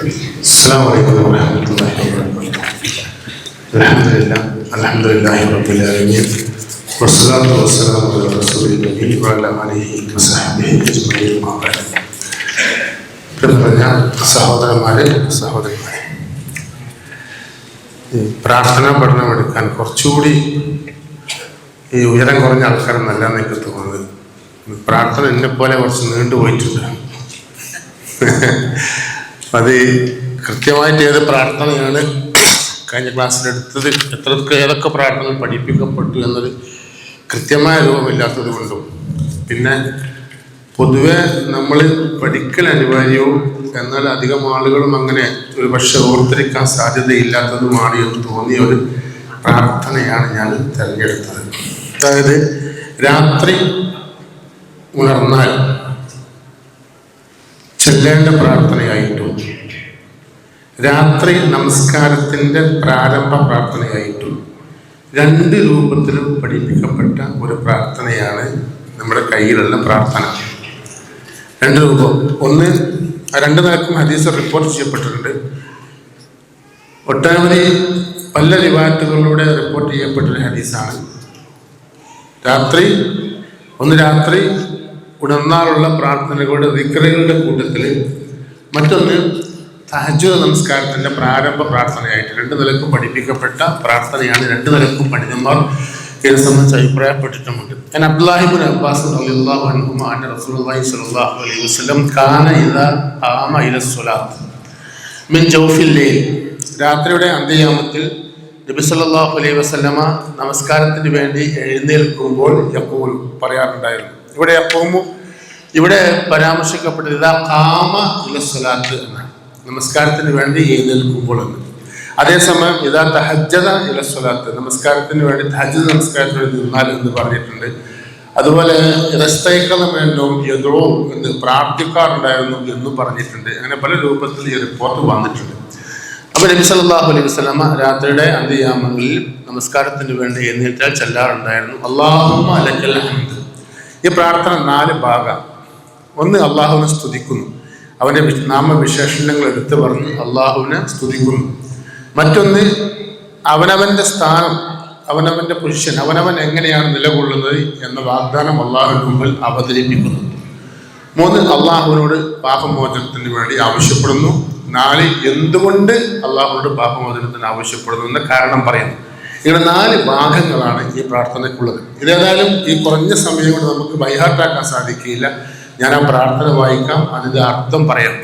السلام عليكم ورحمة الله وبركاته الحمد لله الحمد لله رب العالمين والصلاة والسلام على رسول الله وعلى آله وصحبه أجمعين ما بعد പ്രിയപ്പെട്ട സഹോദരന്മാരെ സഹോദരിമാരെ ഈ പ്രാർത്ഥനാ പഠനം എടുക്കാൻ കുറച്ചുകൂടി ഈ ഉയരം കുറഞ്ഞ ആൾക്കാർ നല്ലതെന്ന് എനിക്ക് തോന്നുന്നത് പ്രാർത്ഥന എന്നെ പോലെ കുറച്ച് നീണ്ടുപോയിട്ടുണ്ട് അത് കൃത്യമായിട്ട് ഏത് പ്രാർത്ഥനയാണ് കഴിഞ്ഞ ക്ലാസ്സിലെടുത്തത് എത്രയൊക്കെ ഏതൊക്കെ പ്രാർത്ഥന പഠിപ്പിക്കപ്പെട്ടു എന്നത് കൃത്യമായ രൂപമില്ലാത്തത് കൊണ്ടും. പിന്നെ പൊതുവെ നമ്മൾ പഠിക്കൽ അനിവാര്യവും എന്നാൽ അധികം ആളുകളും അങ്ങനെ ഒരു പക്ഷെ ഓർത്തിരിക്കാൻ സാധ്യതയില്ലാത്തതുമാണ് എന്ന് തോന്നിയ ഒരു പ്രാർത്ഥനയാണ് ഞാൻ തിരഞ്ഞെടുത്തത്. അതായത് രാത്രി ഉണർന്നാൽ ചെല്ലേണ്ട പ്രാർത്ഥനയായിട്ടും രാത്രി നമസ്കാരത്തിന്റെ പ്രാരംഭ പ്രാർത്ഥനയായിട്ടും രണ്ട് രൂപത്തിലും പഠിപ്പിക്കപ്പെട്ട ഒരു പ്രാർത്ഥനയാണ് നമ്മുടെ കയ്യിലുള്ള പ്രാർത്ഥന. രണ്ട് രൂപം. ഒന്ന് രണ്ട് നിലക്കും ഹദീസ് റിപ്പോർട്ട് ചെയ്യപ്പെട്ടിട്ടുണ്ട്. ഒട്ടനവധി പല റിവാറ്റുകളിലൂടെ റിപ്പോർട്ട് ചെയ്യപ്പെട്ടൊരു ഹദീസാണ്. രാത്രി ഒന്ന് രാത്രി ഉണർന്നാലുള്ള പ്രാർത്ഥനകളുടെ വിക്രകളുടെ കൂട്ടത്തിൽ മറ്റൊന്ന് തഹജുദ് നമസ്കാരത്തിന്റെ പ്രാരംഭ പ്രാർത്ഥനയായിട്ട് രണ്ട് നിലക്കും പഠിപ്പിക്കപ്പെട്ട പ്രാർത്ഥനയാണ് രണ്ട് നിലക്കും പണ്ഡിതന്മാർ ഇതിനെ സംബന്ധിച്ച് അഭിപ്രായപ്പെട്ടിട്ടുമുണ്ട്. ഞാൻ അബ്ദുല്ലാഹിബുൻ അബ്ബാസ് അലൈഹി വസല്ലം കാന ഇദാ ഖാമ ഇല സ്വലാത്ത് മിൻ ജൗഫിൽ ലൈൽ. രാത്രിയുടെ അന്ത്യയാമത്തിൽ നബി സല്ലാഹു അലൈഹി വസ്ലമ നമസ്കാരത്തിന് വേണ്ടി എഴുന്നേൽക്കുമ്പോൾ യഖൂൽ പറയാറുണ്ടായിരുന്നു. ഇവിടെ യഖൂമു ഇവിടെ പരാമർശിക്കപ്പെട്ടത് ഇതാ കാമ ഇല സ്വലാത്ത് എന്നാണ്. നമസ്കാരത്തിന് വേണ്ടി എഴുന്നേൽക്കുമ്പോൾ എന്ന്. അതേസമയം ഇതാ തഹജ്ജത ഇല സ്വലാത്ത്. നമസ്കാരത്തിന് വേണ്ടി തഹജ്ജദ് നമസ്കാരത്തിന് വേണ്ടി നിന്നാൽ എന്ന് പറഞ്ഞിട്ടുണ്ട്. അതുപോലെ രസ്തൈക്കണമെന്നും എതിരോ എന്ന് പ്രാർത്ഥിക്കാറുണ്ടായിരുന്നു എന്ന് പറഞ്ഞിട്ടുണ്ട്. അങ്ങനെ പല രൂപത്തിൽ ഈ റിപ്പോർട്ട് വന്നിട്ടുണ്ട്. അപ്പൊ നബി സല്ലല്ലാഹു അലൈഹി വസല്ലമ രാത്രിയുടെ അന്ത്യയാമങ്ങളിൽ നമസ്കാരത്തിന് വേണ്ടി എഴുന്നേറ്റാൽ ചെല്ലാറുണ്ടായിരുന്നു. അലക്കൽ ഹംദ്. ഈ പ്രാർത്ഥന നാല് ഭാഗം ഒന്ന് അള്ളാഹുവിനെ സ്തുതിക്കുന്നു. അവന്റെ വി- നാമവിശേഷണങ്ങൾ എടുത്തു പറഞ്ഞ് അള്ളാഹുവിനെ സ്തുതിക്കുന്നു. മറ്റൊന്ന് അവനവന്റെ സ്ഥാനം അവനവന്റെ പൊസിഷൻ അവനവൻ എങ്ങനെയാണ് നിലകൊള്ളുന്നത് എന്ന വാഗ്ദാനം അള്ളാഹുവിന് മുമ്പിൽ അവതരിപ്പിക്കുന്നു. മൂന്ന് അള്ളാഹുവിനോട് പാപമോചനത്തിന് വേണ്ടി ആവശ്യപ്പെടുന്നു. നാല് എന്തുകൊണ്ട് അള്ളാഹുവിനോട് പാപമോചനത്തിന് ആവശ്യപ്പെടുന്നു എന്ന കാരണം പറയുന്നു. ഇങ്ങനെ നാല് ഭാഗങ്ങളാണ് ഈ പ്രാർത്ഥനയ്ക്കുള്ളത്. ഇതേതായാലും ഈ കുറഞ്ഞ സമയം കൊണ്ട് നമുക്ക് ബൈഹാർട്ടാക്കാൻ സാധിക്കില്ല. ഞാൻ ആ പ്രാർത്ഥന വായിക്കാം അതിന്റെ അർത്ഥം പറയാം.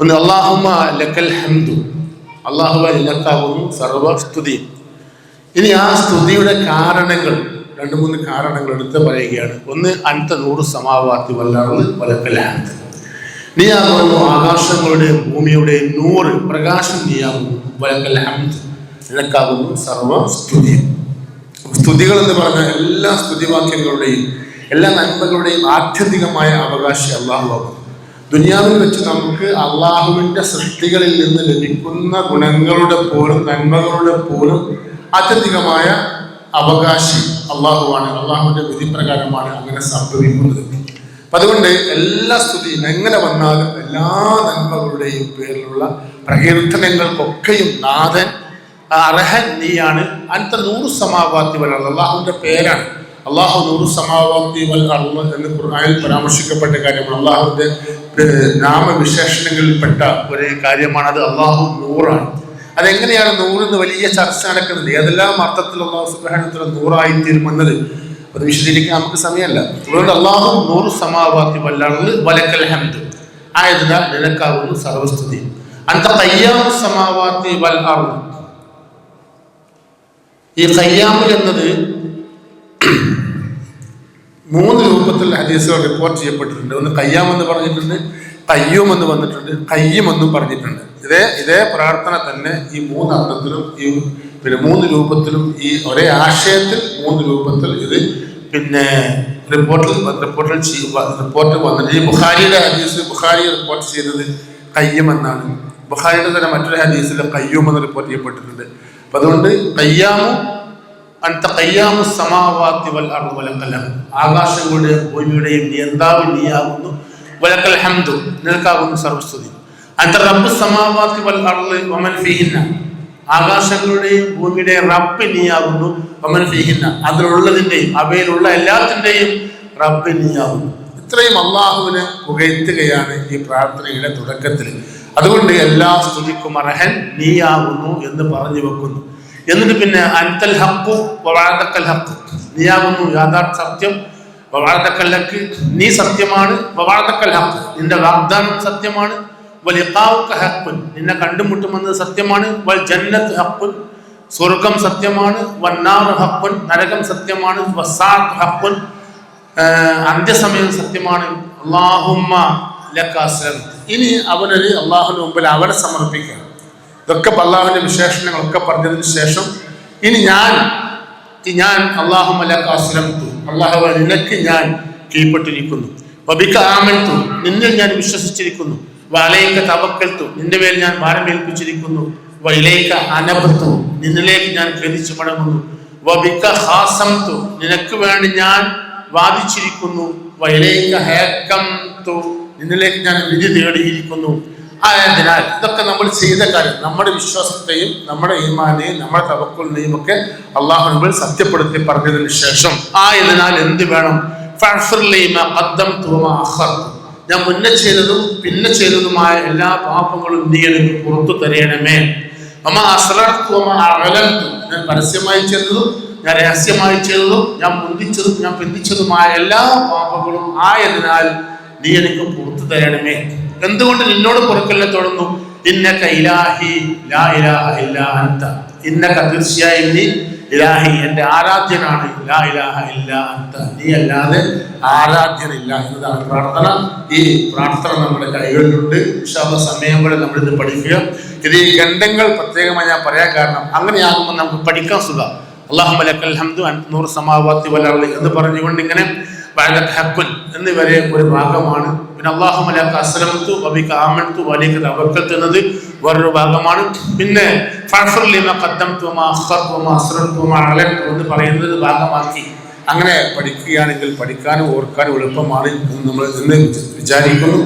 ഒന്ന് അള്ളാഹുമ്മ ലക്കൽ ഹംദു. അള്ളാഹുവ ഇലക്കാവുന്നു സർവസ്തുതി ഇനി ആ സ്തുതിയുടെ കാരണങ്ങൾ രണ്ട് മൂന്ന് കാരണങ്ങൾ എടുത്ത് പറയുകയാണ്. ഒന്ന് അൻത നൂറ് സമാവാത്തി വല്ലാറുന്ന് വലക്കലാന്ത് നീയാകുന്നു ആകാശങ്ങളുടെ ഭൂമിയുടെ നൂറ് പ്രകാശം നീയാകുന്നു വലക്കൽ ഹംദ്. നിനക്കാകുന്നു സർവ സ്തുതി സ്തുതികൾ എന്ന് പറഞ്ഞ എല്ലാ സ്തുതിവാക്യങ്ങളുടെയും എല്ലാ നന്മകളുടെയും ആത്യന്തികമായ അവകാശി അള്ളാഹുവാകുന്നു ദുനിയാവിൽ വെച്ച് നമുക്ക് അള്ളാഹുവിന്റെ സൃഷ്ടികളിൽ നിന്ന് ലഭിക്കുന്ന ഗുണങ്ങളുടെ പോലും നന്മകളുടെ പോലും ആത്യന്തികമായ അവകാശി അള്ളാഹുവാണ്. അള്ളാഹുവിന്റെ വിധിപ്രകാരമാണ് അങ്ങനെ സംഭവിക്കുന്നത്. അപ്പൊ അതുകൊണ്ട് എല്ലാ സ്തുതിയും എങ്ങനെ വന്നാലും എല്ലാ നന്മകളുടെയും പേരിലുള്ള പ്രകീർത്തനങ്ങൾക്കൊക്കെയും നാഥൻ അർഹൻ നീയാണ്. അനത്ത നൂറ് സമാവാത്തി വൽ. അള്ളാഹുവിന്റെ പേരാണ്. അള്ളാഹു നൂറ് സമാവാത്തി വൽ അള്ളു എന്ന് ഖുർആനിൽ പരാമർശിക്കപ്പെട്ട കാര്യമാണ്. അള്ളാഹുവിന്റെ ഏർ, നാമവിശേഷണങ്ങളിൽപ്പെട്ട ഒരു കാര്യമാണ് അത് അള്ളാഹു നൂറാണ്. അതെങ്ങനെയാണ് നൂറ് എന്ന് വലിയ ചർച്ച നടക്കുന്നത്? ഏതെല്ലാം അർത്ഥത്തിൽ അള്ളാഹു സുബ്ഹാനഹു നൂറായി തീരുമെന്നത്. അത് വിശദീകരിക്കാൻ നമുക്ക് സമയമല്ല. അതുകൊണ്ട് അള്ളാഹു നൂറ് സമാവാത്തി വല്ലാൾ വലക്കൽ ഹംദ്. ആയതിനാൽ നിനക്കാവുന്നു സർവസ്തുതി അന്ത കയ്യാമു സമാവാത്തി വൽ അർൾ ഈ കയ്യാമു എന്നത് മൂന്ന് രൂപത്തിൽ ഹദീസുകൾ റിപ്പോർട്ട് ചെയ്യപ്പെട്ടിട്ടുണ്ട്. ഒന്ന് കയ്യാം എന്ന് പറഞ്ഞിട്ടുണ്ട് കയ്യൂം എന്ന് വന്നിട്ടുണ്ട് കയ്യും എന്നും പറഞ്ഞിട്ടുണ്ട്. ഇതേ ഇതേ പ്രാർത്ഥന തന്നെ ഈ മൂന്ന് അർത്ഥത്തിലും ഈ പിന്നെ മൂന്ന് രൂപത്തിലും ഈ ഒരേ ആശയത്തിൽ മൂന്ന് രൂപത്തിൽ ഇത് പിന്നെ റിപ്പോർട്ടിൽ റിപ്പോർട്ടിൽ റിപ്പോർട്ട് വന്നിട്ട് ഈ ബുഖാരിയുടെ ഹദീസ് ബുഖാരി റിപ്പോർട്ട് ചെയ്തത് കയ്യം എന്നാണ്. ബുഖാരിയുടെ തന്നെ മറ്റൊരു ഹദീസിൽ കയ്യൂം എന്ന് റിപ്പോർട്ട് ചെയ്യപ്പെട്ടിട്ടുണ്ട്. അപ്പൊ അതുകൊണ്ട് കയ്യാമും അൻത കയ്യാമു സമാവാത്തി വൽ അർദ് വലക്കൽ ഹംദ്. ആകാശങ്ങളുടെയും ഭൂമിയുടെയും നിയന്താവ് നീയാകുന്നു. വലക്കൽ ഹംദു. നിനക്കാകുന്നു സർവസ്തുതി. അന്ത റബ്ബ് സമാവാത്തി വൽ അർൾ വമൻ ഫീഹിന്ന. ആകാശങ്ങളുടെയും ഭൂമിയുടെയും റബ്ബ് നീയാകുന്നു വമൻ ഫീഹിന്ന. അതിലുള്ളതിന്റെയും അവയിലുള്ള എല്ലാത്തിന്റെയും റബ്ബ് നീയാകുന്നു. ഇത്രയും അള്ളാഹുവിനെ പുകഴ്ത്തുകയാണ് ഈ പ്രാർത്ഥനയുടെ തുടക്കത്തിൽ അതുകൊണ്ട് എല്ലാ സ്തുതിക്കും അർഹൻ നീയാകുന്നു എന്ന് പറഞ്ഞു വെക്കുന്നു. എന്നിട്ട് പിന്നെ അൻതൽ ഹക്കു വവാദക്കൽ ഹക്കു നീയാകുന്നു യാഥാർത്ഥ സത്യം. വവാദക്കൽ ഹക്ക് നീ സത്യമാണ്. വവാദക്കൽ ഹക്ക് നിന്റെ വാഗ്ദാനം സത്യമാണ്. വലിക്കാവുക്ക ഹക്കുൻ നിന്നെ കണ്ടുമുട്ടുമെന്നത് സത്യമാണ്. വൽ ജന്നത്ത് ഹക്കുൻ സ്വർഗം സത്യമാണ്. വന്നാറ് ഹക്കുൻ നരകം സത്യമാണ്. വസാഖ് ഹക്കുൻ അന്ത്യസമയം സത്യമാണ്. അള്ളാഹുമ്മ ലക അസ്ലംതു. ഇനി അവനൊരു അള്ളാഹുവിന് മുമ്പിൽ അവനെ സമർപ്പിക്കുക ഇതൊക്കെ അള്ളാഹുവിന്റെ വിശേഷണങ്ങളൊക്കെ പറഞ്ഞതിന് ശേഷം ഇനി ഞാൻ ഞാൻ അള്ളാഹു ലക അള്ളാഹു നിനക്ക് ഞാൻ കീഴ്പ്പെട്ടിരിക്കുന്നു. വബിക ആമൻതു. നിന്നിൽ ഞാൻ വിശ്വസിച്ചിരിക്കുന്നു. വലയിക്ക തവക്കൽത്തു നിന്റെ മേൽ ഞാൻ ഭാരമേൽപ്പിച്ചിരിക്കുന്നു വയിലേക്ക് അനബത്തു നിന്നിലേക്ക് ഞാൻ ഖേദിച്ചു മടങ്ങുന്നു വബിക ഹാസംതു. നിനക്ക് വേണ്ടി ഞാൻ വാദിച്ചിരിക്കുന്നു. വയിലേക്ക് ഹേക്കംതു. നിന്നിലേക്ക് ഞാൻ വിധി തേടിയിരിക്കുന്നു. ആയതിനാൽ ഇതൊക്കെ നമ്മൾ ചെയ്ത കാര്യം നമ്മുടെ വിശ്വാസത്തെയും നമ്മുടെ ഈമാനെയും നമ്മുടെ തവക്കുലിനെയും ഒക്കെ അള്ളാഹു സത്യപ്പെടുത്തി പറഞ്ഞതിന് ശേഷം ആയതിനാൽ എന്ത് വേണം. ഞാൻ മുന്നേ ചെയ്തതും പിന്നെ ചെയ്തതുമായ എല്ലാ പാപങ്ങളും നീ എനിക്ക് പുറത്തു തരയണമേ അമ്മ അമ്മ ഞാൻ പരസ്യമായി ചെയ്തതും ഞാൻ രഹസ്യമായി ചെയ്തതും ഞാൻ മുന്തിച്ചതും ഞാൻ പിന്തിച്ചതുമായ എല്ലാ പാപങ്ങളും ആയതിനാൽ നീ എനിക്ക് പുറത്തു തരണമേ. എന്തുകൊണ്ട് നിന്നോട് പുറക്കല്ല തുടർന്നു ഇന്നക ഇലാഹി ലാ ഇലാഹ ഇല്ലാ അന്ത ഇന്നക തീർച്ചയായും ഇലാഹി എന്റെ ആരാധ്യനാണ്. ലാ ഇലാഹ ഇല്ല അന്ത നീ അല്ലാതെ ആരാധ്യനില്ല എന്നതാണ് പ്രാർത്ഥന. ഈ പ്രാർത്ഥന നമ്മുടെ കൈകളിലുണ്ട്. വിശാല സമയം പോലെ നമ്മൾ ഇത് പഠിക്കുക. ഇത് ഈ ഖണ്ഡങ്ങൾ പ്രത്യേകമായി ഞാൻ പറയാൻ കാരണം അങ്ങനെയാകുമ്പോൾ നമുക്ക് പഠിക്കാൻ സുഖം. അള്ളാഹു ലക്കൽ ഹംദു നൂറ് സമാവാത്തി വലർളി എന്ന് പറഞ്ഞുകൊണ്ട് ഇങ്ങനെ ഹക്കുൻ എന്നിവരെ ഒരു ഭാഗമാണ്. പിന്നെ അള്ളാഹു മലക്ക് അസ്ലമത്തു വബിക ആമൻതു വലിക തവക്കൽത്തു എന്നത് വേറൊരു ഭാഗമാണ്. പിന്നെ എന്ന് പറയുന്നത് ഭാഗമാക്കി. അങ്ങനെ പഠിക്കുകയാണെങ്കിൽ പഠിക്കാനും ഓർക്കാനും എളുപ്പമാണ് നമ്മൾ എന്ന് വിചാരിക്കുന്നു.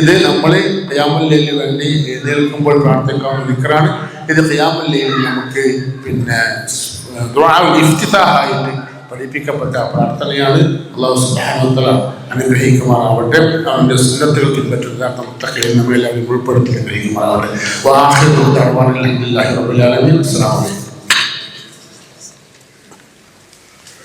ഇത് നമ്മൾ ഖിയാമുല്ലയിൽ വേണ്ടി എഴുന്നേൽക്കുമ്പോൾ പ്രാർത്ഥിക്കാവുന്ന നിക്കറാണ് ഇത് ഖിയാമുല്ലയിൽ നമുക്ക് പിന്നെ ഇഫ്തിതാഹായിട്ട് പഠിപ്പിക്കപ്പെട്ട പ്രാർത്ഥനയാണ് അള്ളാഹു തആല അനുഗ്രഹിക്കുമാറാവട്ടെ. അവന്റെ സുന്നത്തുകൾ പിൻപറ്റുന്ന മുത്തഖയിൽ നമ്മളെല്ലാവരും ഉൾപ്പെടുത്തി അനുഗ്രഹിക്കുമാറാവട്ടെ. അസ്സലാമു അലൈക്കും.